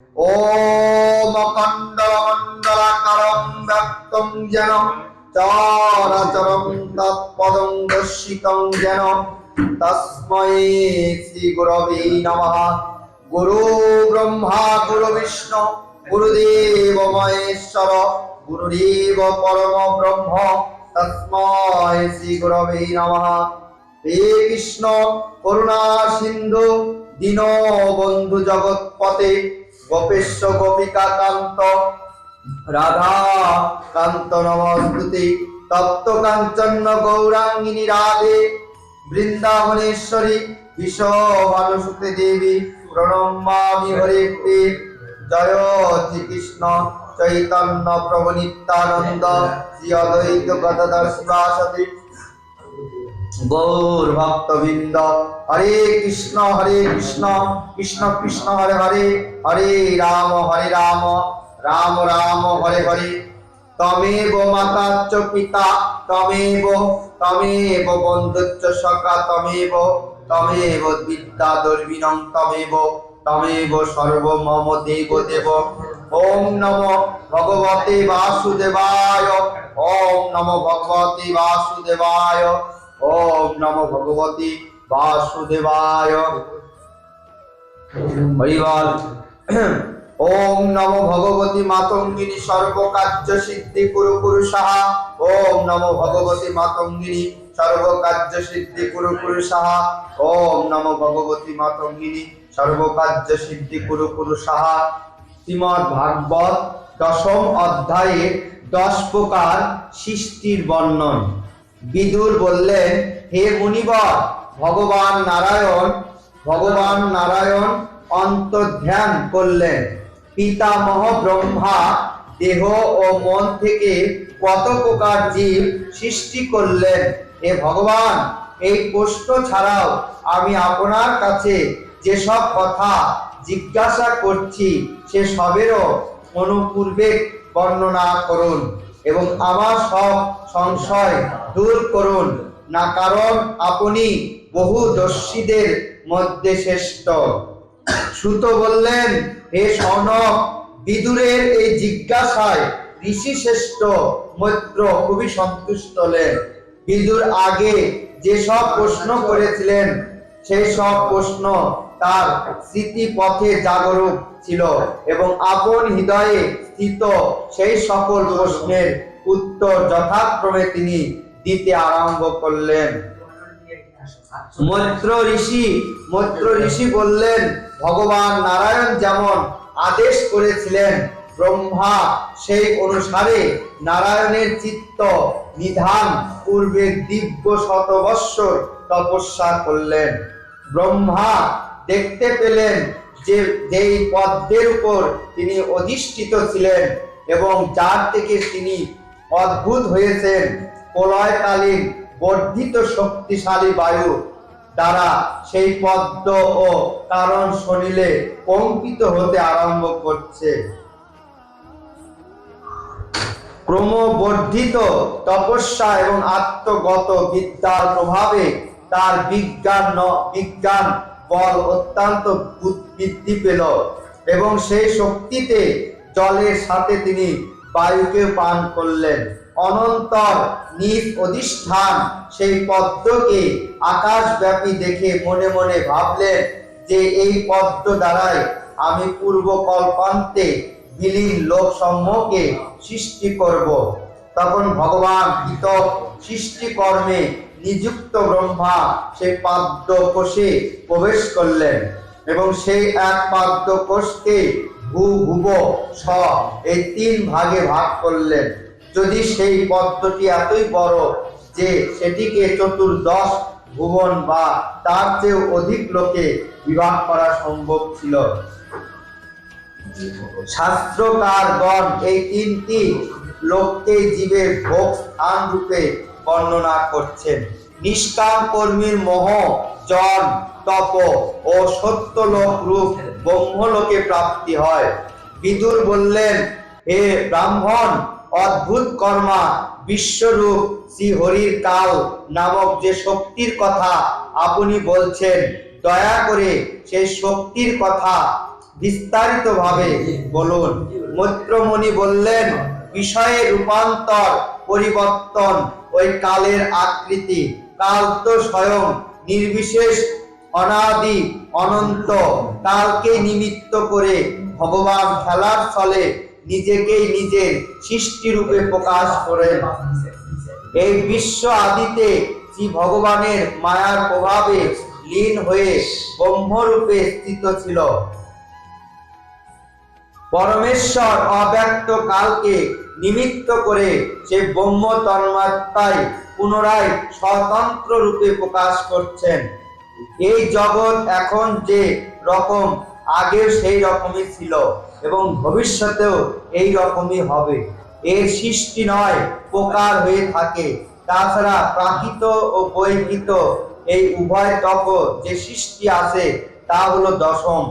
ॐ अखण्डमण्डलकरं व्यक्तं येन चराचरं तत्पदं दर्शितं येन तस्मै श्रीगुरवे नमः गुरुब्रह्मा गुरुविष्णु गुरुदेव महेश्वर गुरुदेव परमब्रह्म तस्मै श्रीगुरवे नमः हे कृष्ण करुणासिन्धु दीनबन्धु जगत्पते গোপেশ্ব গোপিকা কান্ত রাধা কান্ত নমস্তুতে। তপ্ত কাঞ্চন গৌরাঙ্গিনী রাধে। বৃন্দাবনেশ্বরী বিশ্বভানুসুতে দেবী প্রণমামি হরে জয় শ্রীকৃষ্ণ চৈতন্য প্রভু নিত্যানন্দ। শ্রী অদ্বৈত গদাধর শিবাসতী। গৌর ভক্তবৃন্দ হরে কৃষ্ণ হরে কৃষ্ণ কৃষ্ণ কৃষ্ণ, হরে হরে হরে রাম হরে রাম রাম রাম, হরে হরে। তমেব মাতা পিতা, তমেব তমেব বন্ধুচ্চ সখা, তমেব তমেব বিদ্যা দর্বিনং তমেব তমেব সর্বমম দেব দেব। ওম নম ভগবতে বাসুদেবায়, ওম নম ভগবতে বাসুদেবায়। ওম নম ভগবতী বাসুদেবায়। হরিবল ওম নম ভগবতী মাতঙ্গিনী সর্বকার্য সিদ্ধি কুরু কুরু ওম নম ভগবতী মাতঙ্গিনী সর্বকার্য সিদ্ধি কুরু সাহা ওম নম ভগবতী মাতঙ্গিনী সর্বকার্য সিদ্ধি কুরু সাহা শ্রীমদ ভাগবত দশম অধ্যায়ে দশ প্রকার সৃষ্টির বর্ণন। বিদুর বললেন, হে মুনিবর, ভগবান নারায়ণ ভগবান নারায়ণ অন্তর্ধ্যান করলেন। পিতামহ ব্রহ্মা দেহ ও মন থেকে কত প্রকার জীব সৃষ্টি করলেন। হে ভগবান, এই প্রশ্ন ছাড়াও আমি আপনার কাছে যেসব কথা জিজ্ঞাসা করছি, সে সবেরও অনুপূর্বে বর্ণনা করুন। এবং আমার সব সংশয় দূর করুন, না কারণ আপনি বহু দর্শীদের মধ্যে শ্রেষ্ঠ। সুত বললেন, হে সনক, বিদুরের এই জিজ্ঞাসায় ঋষি শ্রেষ্ঠ মৈত্র খুবই সন্তুষ্ট হলেন। বিদুর আগে যে সব প্রশ্ন করেছিলেন, সেই সব প্রশ্ন তার স্মৃতি পথে জাগরুক ছিল এবং আপন হৃদয়ে স্থিত সেই সকল প্রশ্নের উত্তর যথাক্রমে তিনি দিতে আরম্ভ করলেন। মৈত্র ঋষি মৈত্র ঋষি বললেন, ভগবান নারায়ণ যেমন আদেশ করেছিলেন, ব্রহ্মা সেই অনুসারে নারায়ণের চিত্ত নিধান পূর্বে দিব্য শতবৎসর তপস্যা করলেন। ব্রহ্মা দেখতে পেলেন যে, যেই পদ্মের উপর তিনি অধিষ্ঠিত ছিলেন এবং যার থেকে তিনি অদ্ভুত হয়েছেন, প্রলয়কালীন বর্ধিত শক্তিশালী বায়ু দ্বারা সেই পদ্ম ও কারণ শনিলে কঙ্কিত হতে আরম্ভ করছে। ক্রমবর্ধিত তপস্যা এবং আত্মগত বিদ্যার প্রভাবে তার বিজ্ঞান বিজ্ঞান বল অত্যন্ত বৃদ্ধি পেল এবং সেই শক্তিতে জলের সাথে তিনি বায়ুকে পান করলেন। অনন্তর নিজ অধিষ্ঠান সেই পদ্মকে আকাশব্যাপী দেখে মনে মনে ভাবলেন যে এই পদ্ম দ্বারাই আমি পূর্ব কল্পান্তে বিলীন লোক সমূহকে সৃষ্টি করব। তখন ভগবান পৃথক সৃষ্টিকর্মে নিযুক্ত ব্রহ্মা সেই পাদ্য কোষে প্রবেশ করলেন এবং সেই এক পাদ্য কোষকে ভূ, ভুব স এই তিন ভাগে ভাগ করলেন। যদি সেই পদ্মটি এতই বড় যে সেটিকে চতুর্দশ ভুবন বা তার চেয়েও অধিক লোকে বিবাহ করা সম্ভব ছিল। শাস্ত্রকারগণ এই তিনটি লোককে জীবের ভোগ স্থান রূপে বর্ণনা করছেন। নিষ্কাম কর্মীর মোহ, জন, তপ ও সত্যলোক রূপ ব্রহ্মলোকে প্রাপ্তি হয়। বিদুর বললেন, হে ব্রাহ্মণ, অদ্ভুত কর্মা, বিশ্বরূপ শ্রী হরির কাল নামক যে শক্তির কথা আপনি বলছেন, দয়া করে সেই শক্তির কথা বিস্তারিতভাবে বলুন। মৈত্রমণি বললেন, বিষয়ে রূপান্তর, পরিবর্তন ওই কালের আকৃতি। কাল তো স্বয়ং নির্বিশেষ, অনাদি, অনন্ত। কালকে নিমিত্ত করে ভগবান খেলার ফলে নিজেকেই নিজের সৃষ্টি রূপে প্রকাশ করেন। এই বিশ্ব আদিতে শ্রী ভগবানের মায়ার প্রভাবে লীন হয়ে ব্রহ্মরূপে স্থিত ছিল। পরমেশ্বর অব্যক্ত কালকে নিমিত্ত করে সে ব্রহ্ম তন্মাত্রায় পুনরায় স্বতন্ত্র রূপে প্রকাশ করছেন। এই জগৎ এখন যে রকম আগে সেই রকমই ছিল এবং ভবিষ্যতেও এই রকমই হবে। এর সৃষ্টি নয়, প্রকার হয়ে থাকে। তাছাড়া প্রাকৃত ও বৈকৃত এই উভয় তক যে সৃষ্টি আছে, তা হলো দশম।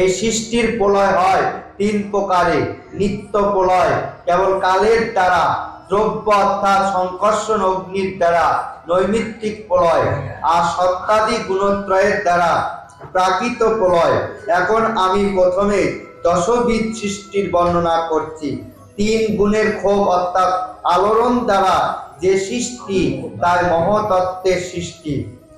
এই সৃষ্টির প্রলয় হয় তিন প্রকারে, নিত্য প্রলয় কেবল কালের দ্বারা, দ্রব্য অর্থাৎ সংকর্ষণ অগ্নির দ্বারা, নৈমিত্তিক প্রলয় আর সত্তাদি গুণত্রয়ের দ্বারা প্রাকৃত প্রলয়। এখন আমি প্রথমে দশবিধ সৃষ্টির বর্ণনা করছি। তিন গুণের ক্ষোভ অর্থাৎ আলোড়ন দ্বারা যে সৃষ্টি, তার মহতত্ত্বের সৃষ্টি।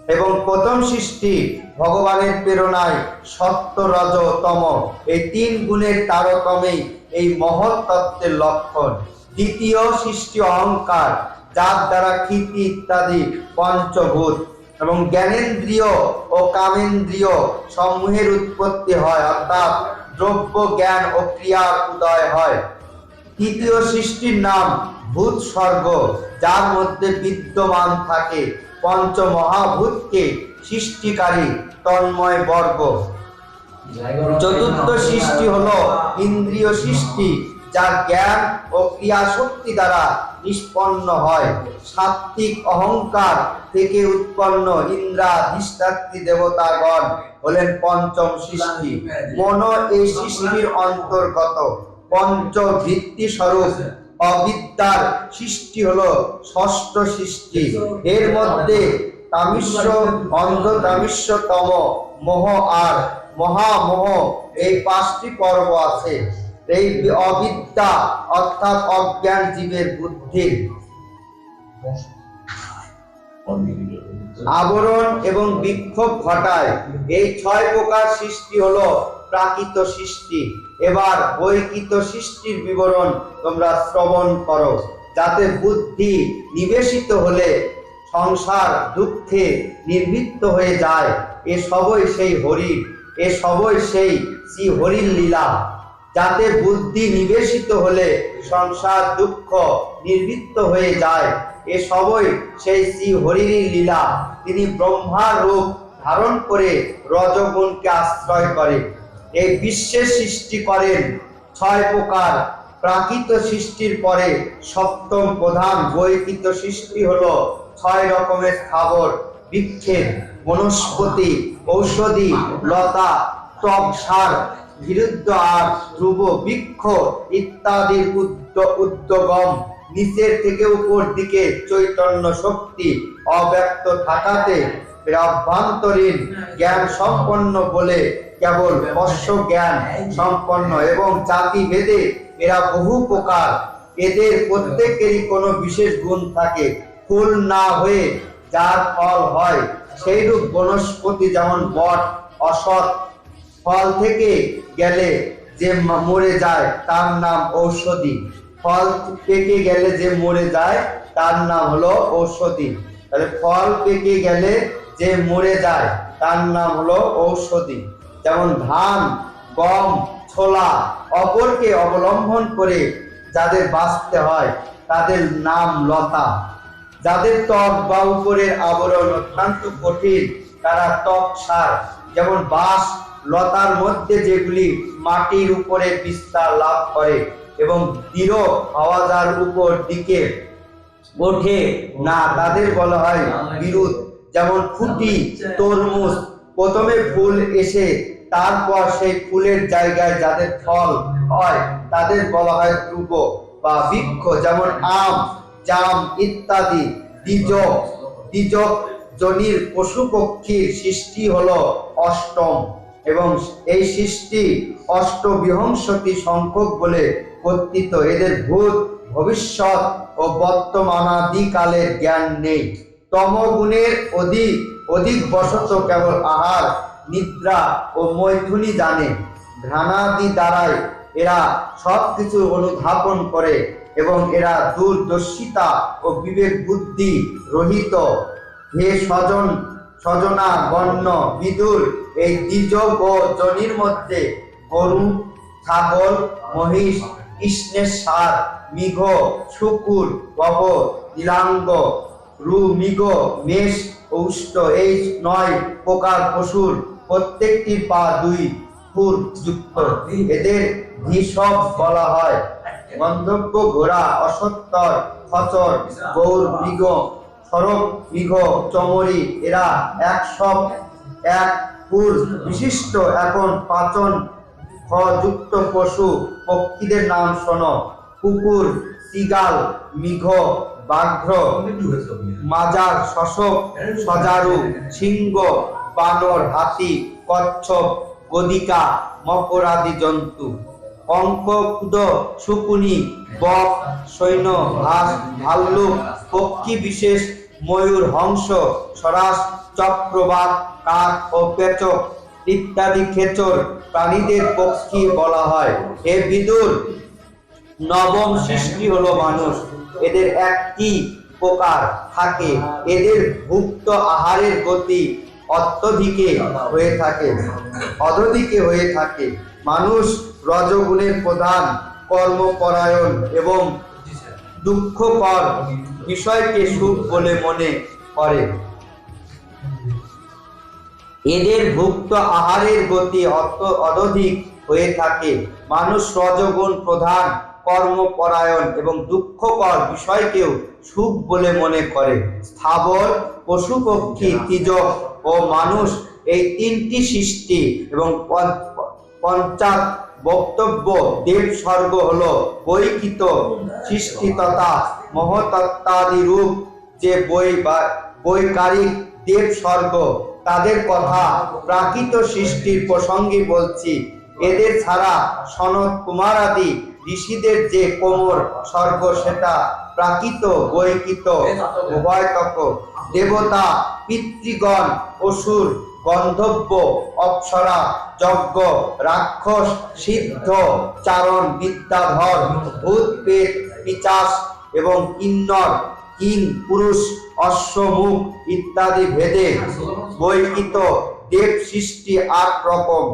এবং প্রথম সৃষ্টি ভগবানের প্রেরণায় সত্য রজ তম এই তিন গুণের তারতমেই এই মহৎ তত্ত্বের লক্ষণ। দ্বিতীয় সৃষ্টি অহংকার, যার দ্বারা খ্যাতি ইত্যাদি পঞ্চভূত এবং জ্ঞানেন্দ্রিয় ও কামেন্দ্রিয় সমূহের উৎপত্তি হয়, অর্থাৎ দ্রব্য, জ্ঞান ও ক্রিয়ার উদয় হয়। তৃতীয় সৃষ্টির নাম ভূত স্বর্গ, যার মধ্যে বিদ্যমান থাকে পঞ্চ মহাভূতকে সৃষ্টিকারী তন্ময় বর্গ। চতুর্থ সৃষ্টি হলো ইন্দ্রিয় সৃষ্টি যা জ্ঞান ও ক্রিয়া শক্তি দ্বারা নিষ্পন্ন হয়। সাত্বিক অহংকার থেকে উৎপন্ন ইন্দ্রাধিষ্ঠাত্রী দেবতাগণ হলেন পঞ্চম সৃষ্টি। মন এই সৃষ্টির অন্তর্গত। পঞ্চ ভিত্তি স্বরূপ অবিদ্যার সৃষ্টি হলো ষষ্ঠ সৃষ্টি। এর মধ্যে তামিশ্র অন্ধ তামিশ্বতম মোহ আর মহামোহ, এই পাঁচটি পর্ব আছে। এই অবিদ্যা অর্থাৎ অজ্ঞান জীবের বুদ্ধির আবরণ এবং বিক্ষোভ ঘটায়। এই ছয় প্রকার সৃষ্টি হলো প্রাকৃত সৃষ্টি। এবার বৈকৃত সৃষ্টির বিবরণ তোমরা শ্রবণ করো, যাতে বুদ্ধি নিবেশিত হলে সংসার দুঃখে নির্বৃত্ত হয়ে যায়। এ সবই সেই হরি এ সবই সেই শ্রী হরির লীলা, যাতে বুদ্ধি নিবেশিত হলে সংসার দুঃখ নির্বৃত্ত হয়ে যায়। এ সবই সেই শ্রী হরির লীলা। তিনি ব্রহ্মার রূপ ধারণ করে রজগুণকে আশ্রয় করে। এই বিশ্বের সৃষ্টি করেন ছয় প্রকার। প্রাকৃত সৃষ্টির পরে সপ্তম প্রধান বৈকৃত সৃষ্টি হলো ছয় রকমের স্থাবর বৃক্ষের বনস্পতি, ঔষধি, লতা, টক সার, বিরুদ্ধ আর ধ্রুব বৃক্ষ ইত্যাদির উদ্য- উদ্যগম নিচের থেকে উপর দিকে চৈতন্য শক্তি অব্যক্ত থাকাতে অভ্যন্তরীণ জ্ঞান সম্পন্ন বলে কেবল বর্ষ জ্ঞান সম্পন্ন এবং জাতি ভেদে এরা বহু প্রকার। এদের প্রত্যেকেরই কোনো বিশেষ গুণ থাকে। ফুল না হয়ে যার ফল হয় সেইরূপ বনস্পতি যেমন বট অসৎ ফল থেকে গেলে যে মরে যায়, তার নাম ঔষধি। ফল পেকে গেলে যে মরে যায়, তার নাম হলো ঔষধি। তাহলে ফল পেকে গেলে যে মরে যায়, তার নাম হলো ঔষধি। যেমন ধান, গম, ছোলা অপরকে অবলম্বন করে যাদের বাঁচতে হয়, তাদের নাম লতা। যাদের ত্বক বা উপরের আবরণ অত্যন্ত কঠিন, তারা ত্বক সার। যেমন বাঁশ, লতার মধ্যে যেগুলি মাটির উপরে বিস্তার লাভ করে এবং দৃঢ় হাওয়া যার উপর দিকে ওঠে না, তাদের বলা হয় বিরুদ্ধ যেমন ফুটি তরমুজ, প্রথমে ফুল এসে তারপর সেই ফুলের জায়গায় যাদের ফল হয়, তাদের বলা হয় ধ্রুব বা বৃক্ষ। যেমন আম জাম ইত্যাদি। দ্বিজ দ্বিজ জনির পশু পক্ষীর সৃষ্টি হলো অষ্টম এবং এই সৃষ্টি অষ্টবিংশতি সংখ্যক বলে কর্তৃত এদের ভূত, ভবিষ্যৎ ও বর্তমানাদিকালের জ্ঞান নেই। তমগুণের অধিক অধিক বশত কেবল আহার, নিদ্রা ও মৈথুনি জানে। ঘ্রাণাদি দ্বারাই এরা সব কিছু অনুধাবন করে। এবং এরা দূরদর্শিতা ও বিবেক বুদ্ধি রহিত। হে স্বজন, স্বজনা গণ্য বিদুর, এই দ্বিজ ও জনির মধ্যে গরু, ছাগল, মহিষ, কৃষ্ণের সার মিঘ শুকুর গব নীলাঙ্গ, রু, মৃগ, মেষ উষ্ট এই নয় প্রকার পশুর প্রত্যেকটির পা দুই ফুর যুক্ত। এদের ধীসব বলা হয়। গন্ধব্য ঘোড়া, অসত্তর, খচর, গৌর, মৃগ, সরব, মৃগ, চমরি, এরা এক সব এক পুর বিশিষ্ট এখন পাচন যুক্ত পশু। পক্ষীদের নাম শোনো, কুকুর, সিগাল মিঘ বাঘ্র, মাজার, শশক, সজারু, সিংহ, বানর, হাতি, কচ্ছপ, গদিকা, মকরাদি জন্তু। অঙ্ক কুদ শুকুনি বক, সৈন্য, হাঁস, ভাল্লুক পক্ষী বিশেষ, ময়ূর, হংস সরাস চক্রবাক কাক ও পেচক ইত্যাদি খেচর প্রাণীদের পক্ষী বলা হয়। হে বিদুর, নবম সৃষ্টি হলো মানুষ। এদের একটি প্রকার থাকে। এদের ভুক্ত আহারের গতি অত্যধিকে হয়ে থাকে, অধধিকে হয়ে থাকে। মানুষ রজগুণের প্রধান কর্মপরায়ণ এবং দুঃখকর বিষয়কে সুখ বলে মনে করে। এদের ভুক্ত আহারের গতি অত্যধিক হয়ে থাকে। মানুষ রজগুণ প্রধান কর্মপরায়ণ এবং দুঃখকর বিষয়কেও সুখ বলে মনে করে। স্থাবর পশু পক্ষী তিজক ও মানুষ এই তিনটি সৃষ্টি এবং পঞ্চ- পঞ্চাক বক্তব্য দেব স্বর্গ হল বৈকিত সৃষ্টি তথা মহতত্ত্বাদি রূপ যে বই বা বৈকারিক দেব স্বর্গ। তাদের কথা প্রাকৃত সৃষ্টির প্রসঙ্গে বলছি। এদের ছাড়া সনত কুমার আদি ঋষিদের যে কোমর স্বর্গ, সেটা প্রাকৃত, বৈকিত, উভয়তক। দেবতা, পিতৃগণ, অসুর গন্ধব্য, অপ্সরা, যজ্ঞ, রাক্ষস, সিদ্ধ, চারণ, বিদ্যাধর ভূত পেট পিচাস এবং কিন্নর, কিং, পুরুষ, অশ্বমুখ ইত্যাদি ভেদে বৈকিত দেব সৃষ্টি আট রকম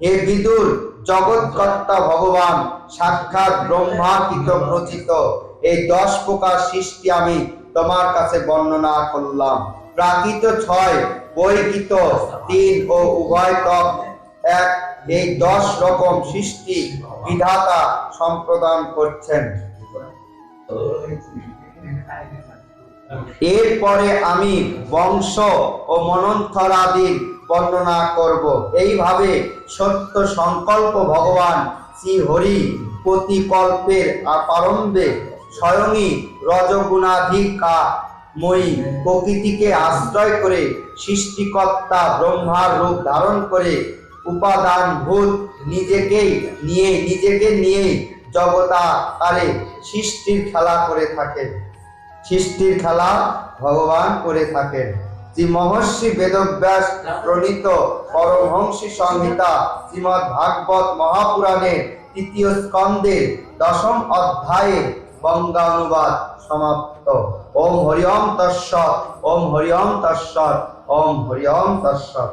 হে বিদুর, জগৎকর্তা ভগবান, সাক্ষাৎ ব্রহ্মাকৃত রচিত এই দশ প্রকার সৃষ্টি আমি তোমার কাছে বর্ণনা করলাম। প্রাকৃত ছয় বৈকিত তিন ও উভয় তক এক। এই দশ রকম সৃষ্টি বিধাতা সম্প্রদান করছেন। এরপরে আমি বংশ ও মনন্থরাদির বর্ণনা করব। এইভাবে সত্য সংকল্প ভগবান শ্রী হরি প্রতিকল্পের প্রারম্ভে স্বয়ংই রজগুণাধিকা মই প্রকৃতিকে আশ্রয় করে সৃষ্টিকর্তা ব্রহ্মার রূপ ধারণ করে উপাদান ভূত নিজেকেই নিয়ে, নিজেকে নিয়ে জগতাকারে সৃষ্টির খেলা করে থাকেন। সৃষ্টির খেলা ভগবান করে থাকেন। শ্রী মহর্ষি বেদব্যাস প্রণীত পরমহংসী সংহিতা শ্রীমৎ ভাগবত মহাপুরাণের তৃতীয় স্কন্ধের দশম অধ্যায়ে বঙ্গানুবাদ সমাপ্ত। ওম হরিওম তৎসৎ ওম হরিওম তৎসৎ ওম হরিওম তস্সৎ